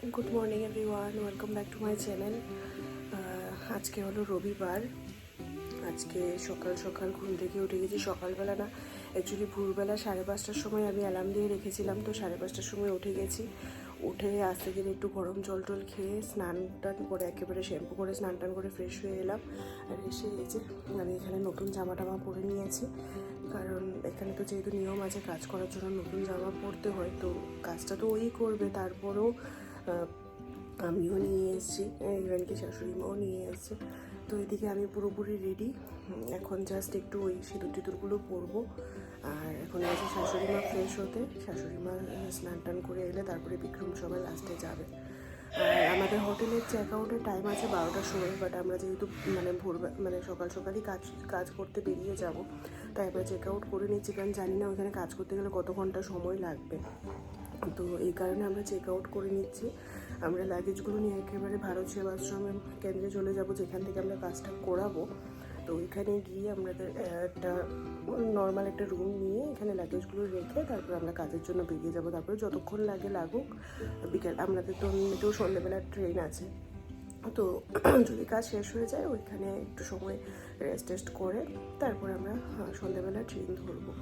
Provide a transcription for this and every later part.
Good morning everyone welcome back to my channel আজকে হলো রবিবার। আজকে সকাল সকাল ঘুম থেকে উঠে গেছি। সকালবেলা না অ্যাকচুয়ালি ভোরবেলা সাড়ে পাঁচটার সময় আমি অ্যালার্ম দিয়ে রেখেছিলাম, তো সাড়ে পাঁচটার সময় উঠে গেছি। উঠে আসতে গেলে একটু গরম জল টল খেয়ে স্নান টান করে, একেবারে শ্যাম্পু করে স্নান টান করে ফ্রেশ হয়ে এলাম। আর এসে যে আমি এখানে নতুন জামা টামা পরে নিয়েছি। কারণ এখানে তো যেহেতু নিয়ম আছে, কাজ করার জন্য নতুন জামা পরতে হয়, তো কাজটা তো ওই করবে। তারপরেও আমিও নিয়ে এসেছি ইভেনকে শাশুড়ি মাও নিয়ে এসেছে। তো এদিকে আমি পুরোপুরি রেডি এখন জাস্ট একটু ওই সিঁদুর টিঁদুরগুলো পরবো। আর এখন আছে শাশুড়ি মা ফ্রেশ হতে শাশুড়ি মা স্নান টান করে এলে তারপরে বিক্রম সবাই লাস্টে যাবে। আর আমাদের হোটেলের চেক আউটের টাইম আছে বারোটার সময় বাট আমরা যেহেতু মানে ভোর মানে সকাল সকালই কাজ কাজ করতে বেরিয়ে যাব, তাই আমরা চেক আউট করে নিচ্ছি। কারণ জানি না ওখানে কাজ করতে গেলে কত ঘণ্টা সময় লাগবে। তো এই কারণে আমরা চেক আউট করে নিচ্ছি। আমরা লাগেজগুলো নিয়ে একেবারে ভারত সেবাশ্রমের কেন্দ্রে চলে যাব, যেখান থেকে আমরা কাজটা করাবো। তো ওইখানে গিয়ে আমাদের একটা নর্মাল একটা রুম নিয়ে এখানে লাগেজগুলো রেখে তারপর আমরা কাজের জন্য বেরিয়ে যাব। তারপরে যতক্ষণ লাগে লাগুক, বিকেল, আমাদের তো এমনিতেও সন্ধ্যেবেলার ট্রেন আছে। তো যদি কাজ শেষ হয়ে যায়, ওইখানে একটু সময় রেস্ট টেস্ট করে তারপর আমরা সন্ধ্যেবেলা ট্রেন ধরবো।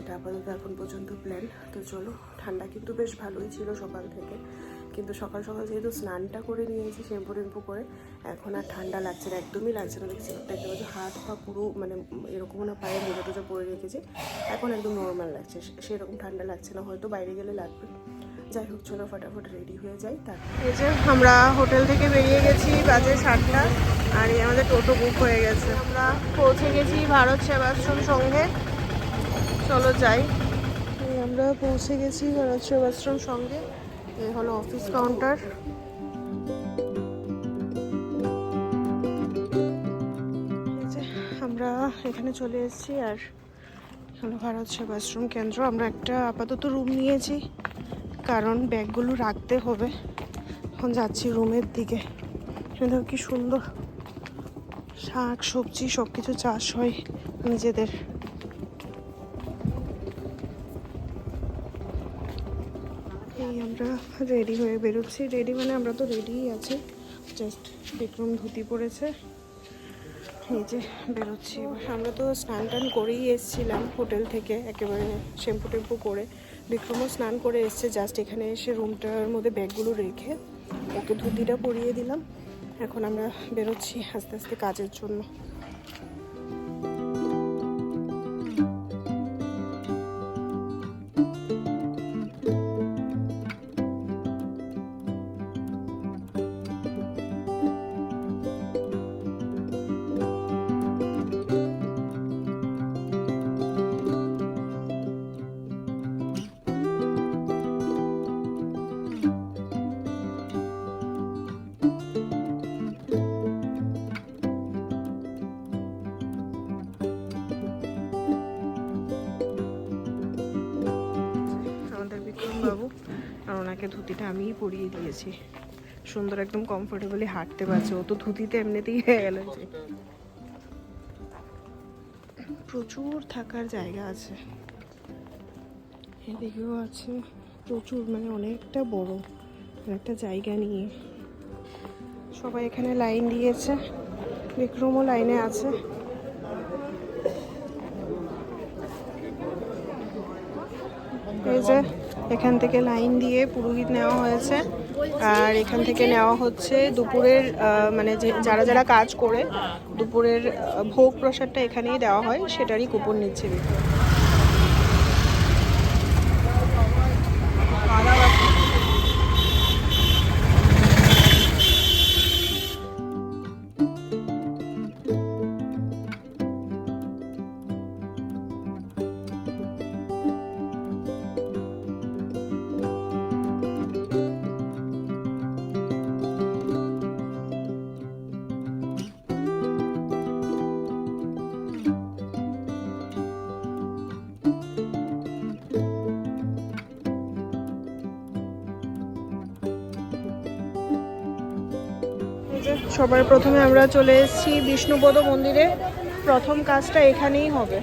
এটা আপাতত এখন পর্যন্ত প্ল্যান তো চলো, ঠান্ডা কিন্তু বেশ ভালোই ছিল সকাল থেকে। কিন্তু সকাল সকাল যেহেতু স্নানটা করে নিয়েছি শ্যাম্পু টেম্পু করে, এখন আর ঠান্ডা লাগছে না, একদমই লাগছে না। দেখছি পাচ্ছি হাত পা পুরো মানে এরকম না পায়ে মোজা টোজা পরে রেখেছি, এখন একদম নর্মাল লাগছে। সেরকম ঠান্ডা লাগছে না, হয়তো বাইরে গেলে লাগবে। যাই হোক, চলো ফটাফট রেডি হয়ে যাই তার যে আমরা হোটেল থেকে বেরিয়ে গেছি, বাজে সাতটা, আর এই আমাদের টোটো বুক হয়ে গেছে। আমরা পৌঁছে গেছি ভারত সেবাশ্রম সঙ্গে। চলো যাই। আমরা পৌঁছে গেছি সেবাশ্রম সঙ্গে। এই হলো অফিস কাউন্টার আমরা এখানে চলে এসেছি আর হলো ভারত সেবাশ্রম কেন্দ্র। আমরা একটা আপাতত রুম নিয়েছি, কারণ ব্যাগগুলো রাখতে হবে। এখন যাচ্ছি রুমের দিকে। দেখো কি সুন্দর শাক সবজি সব কিছু চাষ হয় নিজেদের। আমরা রেডি হয়ে বেরোচ্ছি। রেডি মানে আমরা তো রেডিই আছি। জাস্ট বিক্রম ধুতি পড়েছে এই যে বেরোচ্ছি আমরা তো স্নান টান করেই এসেছিলাম হোটেল থেকে, একেবারে শ্যাম্পু টেম্পু করে। বিক্রমও স্নান করে এসছে জাস্ট এখানে এসে রুমটার মধ্যে ব্যাগগুলো রেখে ওকে ধুতিটা পরিয়ে দিলাম। এখন আমরা বেরোচ্ছি আস্তে আস্তে কাজের জন্য। ওনাকে ধুতিটা আমিই পরিয়ে দিয়েছি। সুন্দর একদম কমফোর্টেবলি হাঁটতে পারছে। ও তো ধুতিতে এমনিতেই হয়ে গেল যে। প্রচুর থাকার জায়গা আছে। এদিকেও আছে প্রচুর মানে অনেকটা বড়। অনেকটা জায়গা নিয়ে। সবাই এখানে লাইন দিয়েছে। বিক্রমও লাইনে আছে। এই যে এখান থেকে লাইন দিয়ে পুরোহিত নেওয়া হয়েছে। আর এখান থেকে নেওয়া হচ্ছে দুপুরের মানে যে যারা যারা কাজ করে, দুপুরের ভোগ প্রসাদটা এখানেই দেওয়া হয়, সেটারই কুপন নিচ্ছে সবার প্রথমে আমরা চলে এসেছি বিষ্ণুপদ মন্দিরে। প্রথম কাজটা এখানেই হবে।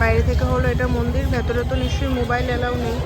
বাইরে থেকে হলো এটা মন্দির, ভেতরে তো নিশ্চয়ই মোবাইল অ্যালাউ নেই।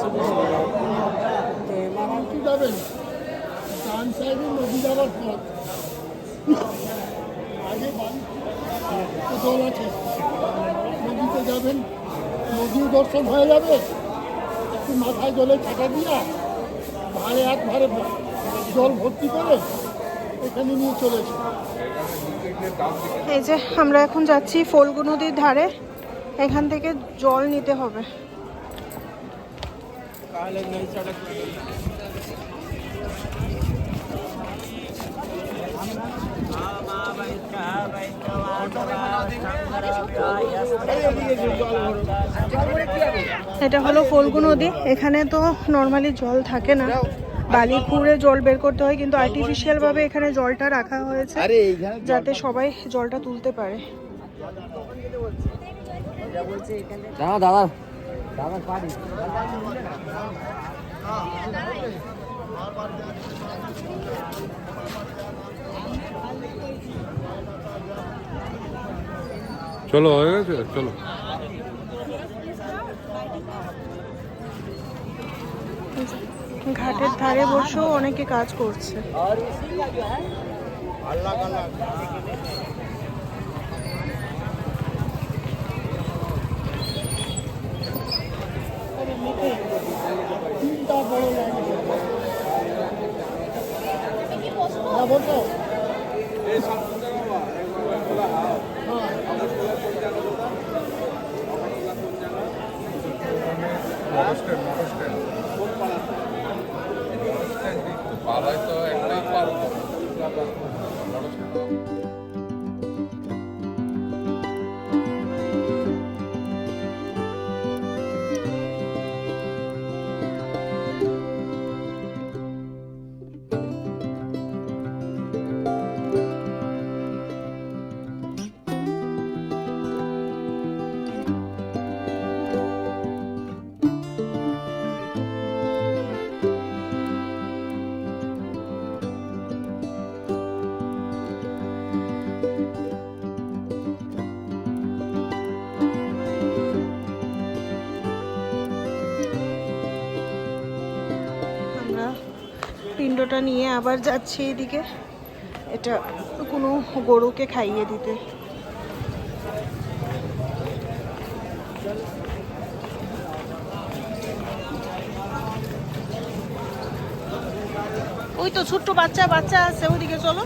তো কি যাবেন ডান নদী যাওয়ার নদীতে যাবেন নদীও দর্শন হয়ে যাবে একটু মাথায় জলে ছাটা দিয়া ভারে এক ভারে জল ভর্তি করে এখানে নিয়ে চলেছে এই যে আমরা এখন যাচ্ছি ফল্গু নদীর ধারে, এখান থেকে জল নিতে হবে। এটা হলো ফল্গু নদী। এখানে তো নর্মালি জল থাকে না। বালি খুঁড়ে জল বের করতে হয় কিন্তু আর্টিফিশিয়াল ভাবে এখানে জলটা রাখা হয়েছে যাতে সবাই জলটা তুলতে পারে। দাদা চলো হয়ে গেছে? চলো। ঘাটের ধারে বসেও অনেকে কাজ করছে। তিনটা বড় লাইন হ্যাঁ বলতো পাড়ায় তো। ওটা নিয়ে আবার যাচ্ছি এদিকে। এটা কোনো গরুকে খাইয়ে দিতে। ওই তো ছোট্ট বাচ্চা বাচ্চা আছে, ওইদিকে চলো।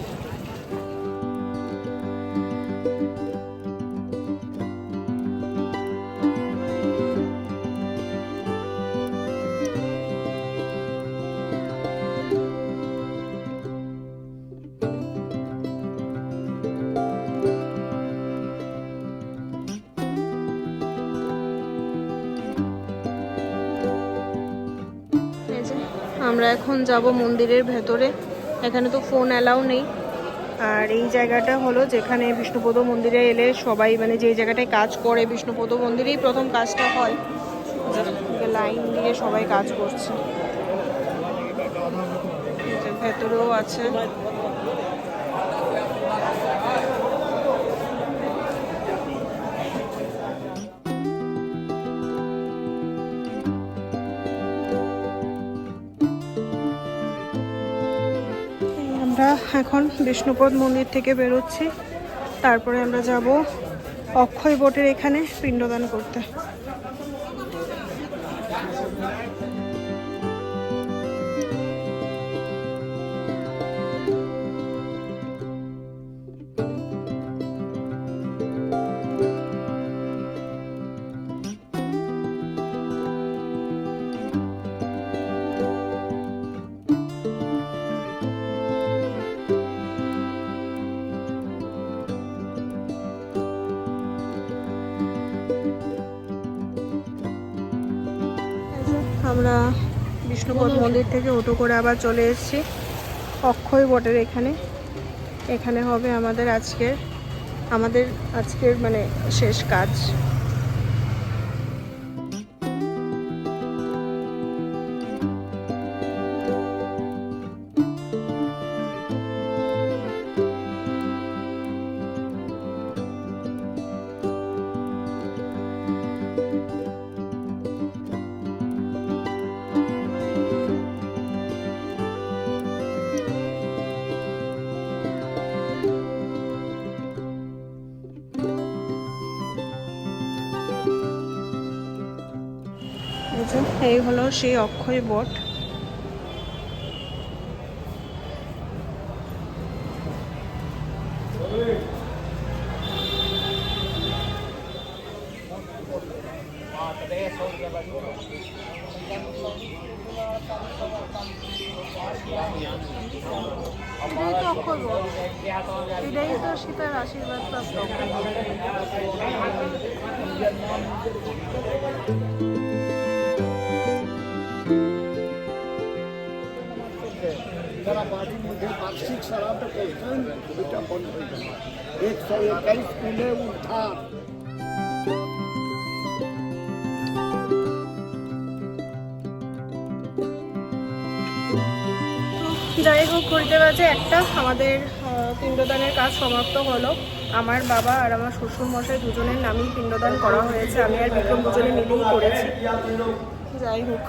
এখন যাব মন্দিরের ভেতরে। এখানে তো ফোন অ্যালাউ নেই। আর এই জায়গাটা হলো যেখানে বিষ্ণুপদ মন্দিরে এলে সবাই মানে যে জায়গাটায় কাজ করে বিষ্ণুপদ মন্দিরেই প্রথম কাজটা হয়। লাইন দিয়ে সবাই কাজ করছে। ভেতরেও আছে। আমরা এখন বিষ্ণুপদ মন্দির থেকে বেরোচ্ছি। তারপরে আমরা যাব অক্ষয় বটের এখানে পিণ্ডদান করতে। আমরা বিষ্ণুপদ মন্দির থেকে অটো করে আবার চলে এসেছি। অক্ষয় বটের এখানে। এখানে হবে আমাদের আজকের আমাদের আজকের মানে শেষ কাজ। এই হলো সেই অক্ষয় বট। এটাই তো সীতার আশীর্বাদ প্রাপ্ত যারা বাড়ির মধ্যে বার্ষিক করছেন বন্ধ হয়ে যাবে। একশো একাইশ কুলে উদ্ধার। যাই হোক ঘুরতে বাজে একটা। আমাদের পিণ্ডদানের কাজ সমাপ্ত হলো। আমার বাবা আর আমার শ্বশুর মশাই দুজনের নামেই পিণ্ডদান করা হয়েছে। আমি আর বিক্রম দুজনে মিলেই করেছি। যাই হোক,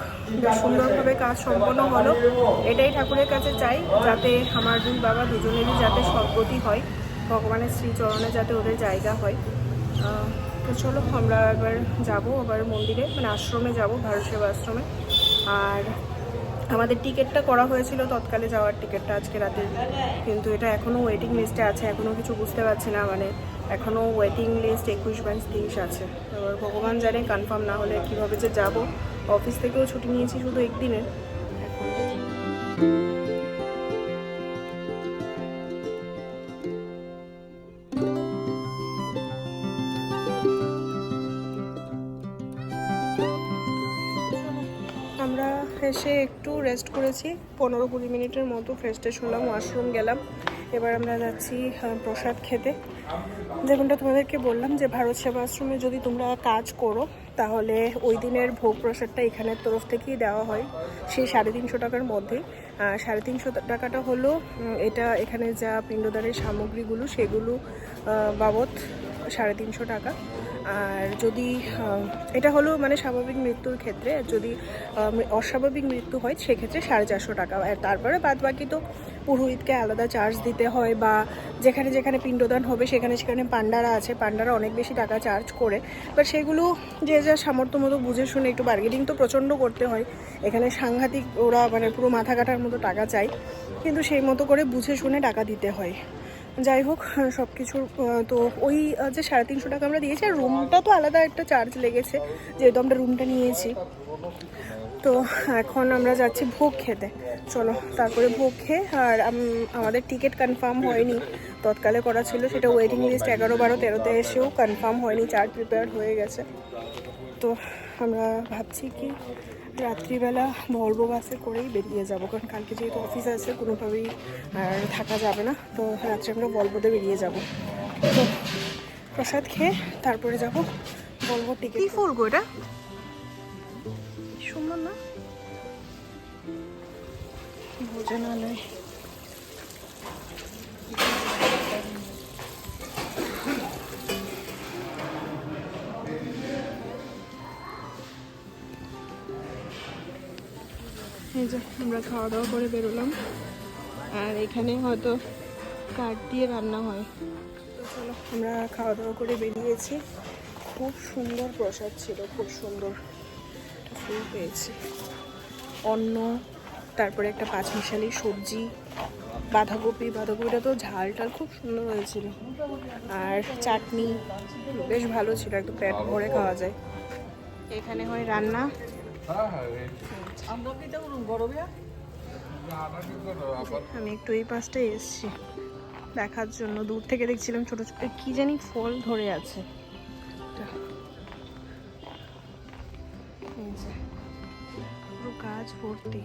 সুন্দরভাবে কাজ সম্পন্ন হলো। এটাই ঠাকুরের কাছে চাই, যাতে আমার দুই বাবা দুজনেরই যাতে সদ্গতি হয়, ভগবানের শ্রীচরণে যাতে ওদের জায়গা হয়। তো চলো, আমরা এবার যাব আবার মন্দিরে মানে আশ্রমে যাব, ভারত সেবা আশ্রমে। আর আমাদের টিকিটটা করা হয়েছিল, তৎকালে যাওয়ার টিকিটটা আজকে রাতে। কিন্তু এটা এখনও ওয়েটিং লিস্টে আছে এখনও কিছু বুঝতে পারছি না মানে এখনও ওয়েটিং লিস্ট একুশ বাইশ তিরিশ আছে। এবার ভগবান জানে কনফার্ম না হলে কীভাবে যে যাব। অফিস থেকেও ছুটি নিয়েছি শুধু একদিনের। আমরা এসে একটু রেস্ট করেছি। পনেরো কুড়ি মিনিটের মতো ফ্রেশ ট্রেশ হলাম ওয়াশরুম গেলাম। এবার আমরা যাচ্ছি প্রসাদ খেতে। যেমনটা তোমাদেরকে বললাম যে ভারত সেবা আশ্রমে যদি তোমরা কাজ করো তাহলে ওই দিনের ভোগ প্রসাদটা এখানের তরফ থেকেই দেওয়া হয়। সেই সাড়ে তিনশো টাকার মধ্যেই আহ, সাড়ে তিনশো টাকাটা হলো এটা এখানে যা পিণ্ডদানের সামগ্রীগুলো সেগুলো বাবদ সাড়ে তিনশো টাকা। আর যদি এটা হলো মানে স্বাভাবিক মৃত্যুর ক্ষেত্রে যদি অস্বাভাবিক মৃত্যু হয় সেক্ষেত্রে সাড়ে চারশো টাকা। আর তারপরে বাদ বাকি তো পুরোহিতকে আলাদা চার্জ দিতে হয় বা যেখানে যেখানে পিণ্ডদান হবে সেখানে সেখানে পান্ডারা আছে পান্ডারা অনেক বেশি টাকা চার্জ করে। বাট সেগুলো যে যা সামর্থ্য মতো বুঝে শুনে একটু বার্গেনিং তো প্রচণ্ড করতে হয়। এখানে সাংঘাতিক ওরা মানে পুরো মাথা কাটার মতো টাকা চাই কিন্তু সেই মতো করে বুঝে শুনে টাকা দিতে হয়। যাই হোক, সব কিছুর তো ওই যে সাড়ে তিনশো টাকা আমরা দিয়েছি, আর রুমটা তো আলাদা একটা চার্জ লেগেছে, যেহেতু আমরা রুমটা নিয়েছি। তো এখন আমরা যাচ্ছি ভোগ খেতে। চলো তারপরে ভোগ খেয়ে আর আমাদের টিকিট কনফার্ম হয়নি। তৎকালে করা ছিল সেটা ওয়েটিং লিস্ট এগারো বারো তেরোতে এসেও কনফার্ম হয়নি চার্ট প্রিপেয়ার হয়ে গেছে। তো আমরা ভাবছি কি রাত্রিবেলা ভলভো বাসে করেই বেরিয়ে যাব কারণ কালকে যেহেতু অফিস আছে কোনোভাবেই আর থাকা যাবে না। তো রাত্রে আমরা ভলভোতে বেরিয়ে যাব। তো প্রসাদ খেয়ে তারপরে যাব ভলভো টিকিট কি ফুল গো এটা? সুন্দর না? ভোজনালয় এই যে, আমরা খাওয়া দাওয়া করে বেরোলাম। আর এখানে হয়তো কাঠ দিয়ে রান্না হয়। চলো, আমরা খাওয়া দাওয়া করে বেরিয়েছি। খুব সুন্দর প্রসাদ ছিল, খুব সুন্দর। ফুল পেয়েছি। অন্ন তারপরে একটা পাঁচ মিশালি সবজি, বাঁধাকপি বাঁধাকপিটা তো ঝাল টাল খুব সুন্দর হয়েছিল। আর চাটনি বেশ ভালো ছিল, একদম পেট ভরে খাওয়া যায়। এখানে হয় রান্না। আমি একটু এই পাশটায় এসেছি, দেখার জন্য। দূর থেকে দেখছিলাম ছোট ছোট কি জানি ফল ধরে আছে। পুরো গাছ ভর্তি।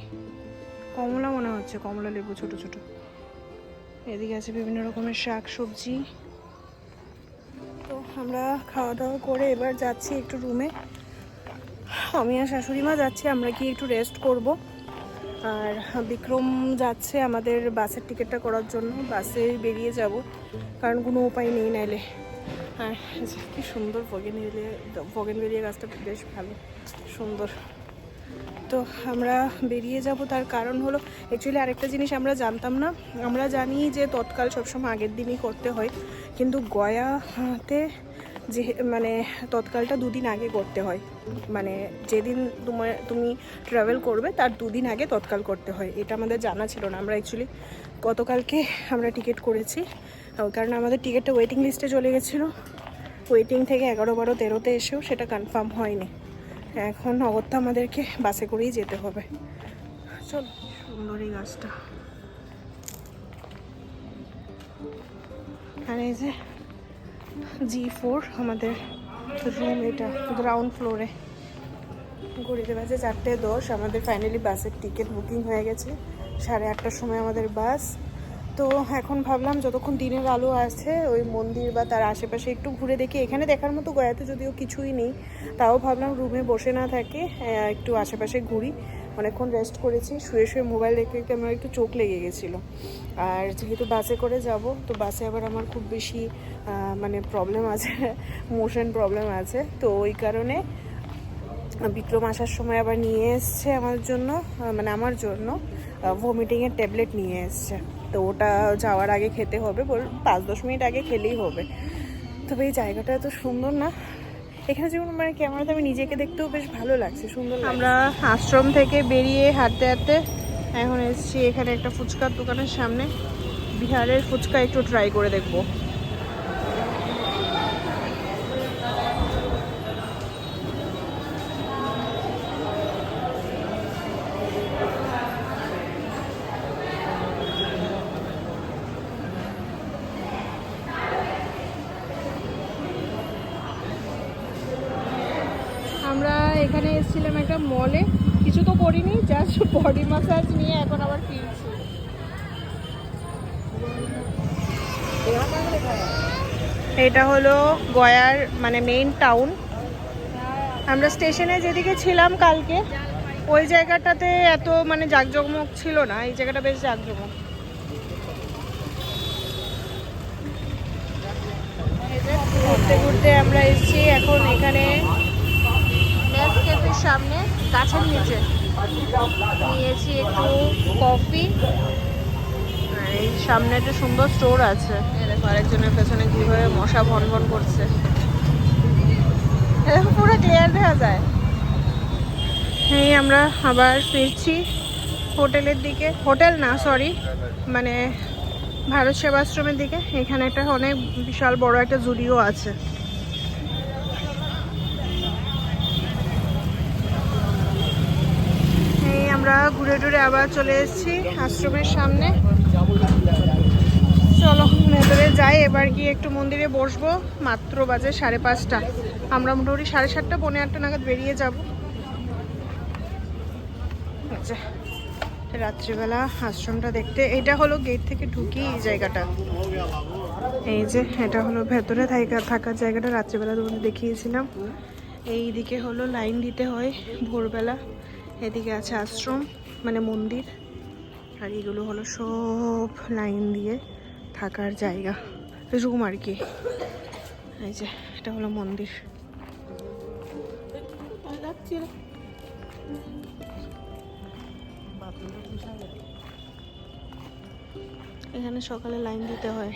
কমলা মনে হচ্ছে, কমলা লেবু ছোট ছোট। এদিকে আছে বিভিন্ন রকমের শাক, সবজি। তো আমরা খাওয়া দাওয়া করে এবার যাচ্ছি একটু রুমে। আমি আর শাশুড়ি মা যাচ্ছি, আমরা কি একটু রেস্ট করব। আর বিক্রম যাচ্ছে আমাদের বাসের টিকিটটা করার জন্য। বাসে বেরিয়ে যাব, কারণ কোনো উপায় নেই নাইলে। আর কি সুন্দর ফগেন বেরিয়ে ফগেন বেরিয়ে গাছটা বেশ ভালো, সুন্দর। তো আমরা বেরিয়ে যাব, তার কারণ হলো অ্যাকচুয়ালি আরেকটা জিনিস আমরা জানতাম না। আমরা জানি যে তৎকাল সবসময় আগের দিনই করতে হয়, কিন্তু গয়াতে যে মানে তৎকালটা দুদিন আগে করতে হয়। মানে যেদিন তোমার তুমি ট্রাভেল করবে, তার দুদিন আগে তৎকাল করতে হয়। এটা আমাদের জানা ছিল না। আমরা অ্যাকচুয়ালি গতকালকে আমরা টিকিট করেছি। কারণ আমাদের টিকিটটা ওয়েটিং লিস্টে চলে গেছিল। ওয়েটিং থেকে এগারো বারো তেরোতে এসেও সেটা কনফার্ম হয়নি। এখন অগত্যা আমাদেরকে বাসে করেই যেতে হবে। চল, সুন্দর এই গাছটা। আর এই যে জি ফোর আমাদের রুম এটা গ্রাউন্ড ফ্লোরে ঘড়িতে বাজে চারটে দশ, আমাদের ফাইনালি বাসের টিকিট বুকিং হয়ে গেছে। সাড়ে আটটার সময় আমাদের বাস তো এখন ভাবলাম যতক্ষণ দিনের আলো আছে, ওই মন্দির বা তার আশেপাশে একটু ঘুরে দেখি। এখানে দেখার মতো গয়াতে যদিও কিছুই নেই, তাও ভাবলাম রুমে বসে না থাকে একটু আশেপাশে ঘুরি। অনেকক্ষণ রেস্ট করেছি, শুয়ে শুয়ে মোবাইল দেখতে দেখতে আমার একটু চোখ লেগে গেছিল। আর যেহেতু বাসে করে যাব, তো বাসে আবার আমার খুব বেশি মানে প্রবলেম আছে মোশন প্রবলেম আছে। তো ওই কারণে বিক্রম আসার সময় আবার নিয়ে এসছে আমার জন্য মানে আমার জন্য ভমিটিংয়ের ট্যাবলেট নিয়ে এসছে। তো ওটা যাওয়ার আগে খেতে হবে, বল পাঁচ দশ মিনিট আগে খেলেই হবে। তবে এই জায়গাটা এত সুন্দর না। এখানে যেমন মানে ক্যামেরাতে আমি নিজেকে দেখতেও বেশ ভালো লাগছে, সুন্দর আমরা আশ্রম থেকে বেরিয়ে হাঁটতে হাঁটতে এখন এসেছি এখানে একটা ফুচকার দোকানের সামনে। বিহারের ফুচকা একটু ট্রাই করে দেখব। এটা হলো গয়ার মানে মেইন টাউন আমরা স্টেশনে যেদিকে ছিলাম কালকে, ওই জায়গাটাতে এত মানে জাঁকজমক ছিল না। এই জায়গাটা বেশ জাঁকজমক। ঘুরতে ঘুরতে আমরা এসেছি এখন এখানে সামনে, গাছের নিচে। নিয়েছি একটু কফি। এই সামনে একটা সুন্দর স্টোর আছে। আরেকজনের পেছনে কীভাবে মশা ভন ভন করছে। এরকম পুরো ক্লিয়ার দেখা যায়। এই আমরা আবার ফিরছি হোটেলের দিকে। হোটেল না সরি মানে ভারত সেবাশ্রমের দিকে। এখানে একটা অনেক বিশাল বড় একটা জুডিও আছে। এই আমরা ঘুরে টুরে আবার চলে এসেছি আশ্রমের সামনে। চলো, ভেতরে যাই, এবার গিয়ে একটু মন্দিরে বসবো। মাত্র বাজে সাড়ে পাঁচটা। আমরা মোটামুটি সাড়ে সাতটা, পৌনে আটটা নাগাদ বেরিয়ে যাব। আচ্ছা রাত্রিবেলা আশ্রমটা দেখতে। এটা হলো গেট থেকে ঢুকি এই জায়গাটা। এই যে, এটা হলো ভেতরে থাকা- থাকার জায়গাটা। রাত্রিবেলা তোমাদের দেখিয়েছিলাম। এই দিকে হলো লাইন দিতে হয় ভোরবেলা। এদিকে আছে আশ্রম মানে মন্দির। আর এগুলো হলো সব লাইন দিয়ে। থাকার জায়গা রুম আর কি। এই যে, এটা হলো মন্দির। এখানে সকালে লাইন দিতে হয়।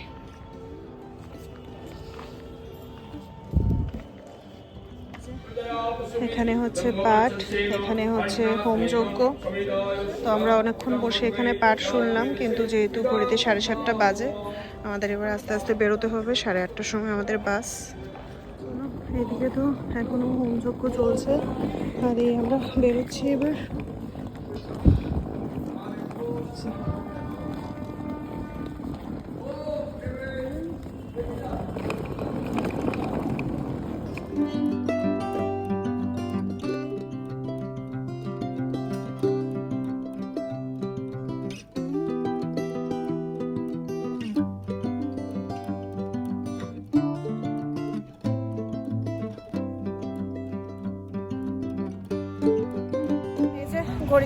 এখানে হচ্ছে পাঠ, এখানে হচ্ছে হোমযজ্ঞ। তো আমরা অনেকক্ষণ বসে এখানে পাঠ শুনলাম, কিন্তু যেহেতু ঘড়িতে সাড়ে সাতটা বাজে, আমাদের এবার আস্তে আস্তে বেরোতে হবে, সাড়ে আটটার সময় আমাদের বাস। এদিকে তো এখনও হোমযজ্ঞ চলছে, আর এই আমরা বেরোচ্ছি এবার।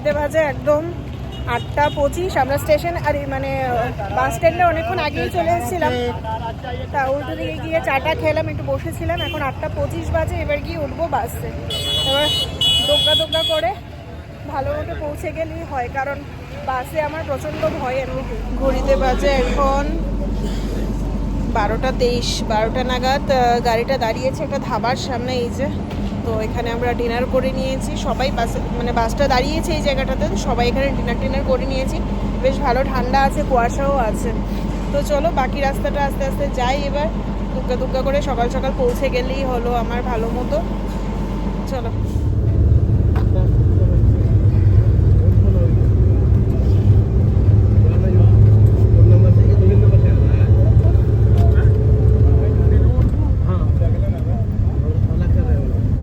ঘড়িতে বাজে একদম আটটা পঁচিশ, আমরা স্টেশন, আর মানে বাস স্ট্যান্ডে অনেকক্ষণ আগেই চলে এসেছিলাম। তা উল্টো দিকে গিয়ে চাটা খেলাম, একটু বসেছিলাম, এখন আটটা পঁচিশ বাজে, এবার গিয়ে উঠবো বাসে। এবার দোগা দোগা করে ভালো মতো পৌঁছে গেলেই হয়, কারণ বাসে আমার প্রচণ্ড ভয়ের ঘড়িতে বাজে এখন বারোটা তেইশ, বারোটা নাগাদ গাড়িটা দাঁড়িয়েছে একটা ধাবার সামনে, এই যে। তো এখানে আমরা ডিনার করে নিয়েছি। সবাই বাস মানে বাসটা দাঁড়িয়েছে এই জায়গাটাতে, তো সবাই এখানে ডিনার টিনার করে নিয়েছি। বেশ ভালো ঠান্ডা আছে, কুয়াশাও আছে। তো চলো, বাকি রাস্তাটা আস্তে আস্তে যাই এবার। দুগ্গা দুগ্গা করে সকাল সকাল পৌঁছে গেলেই হলো আমার ভালো মতো। চলো।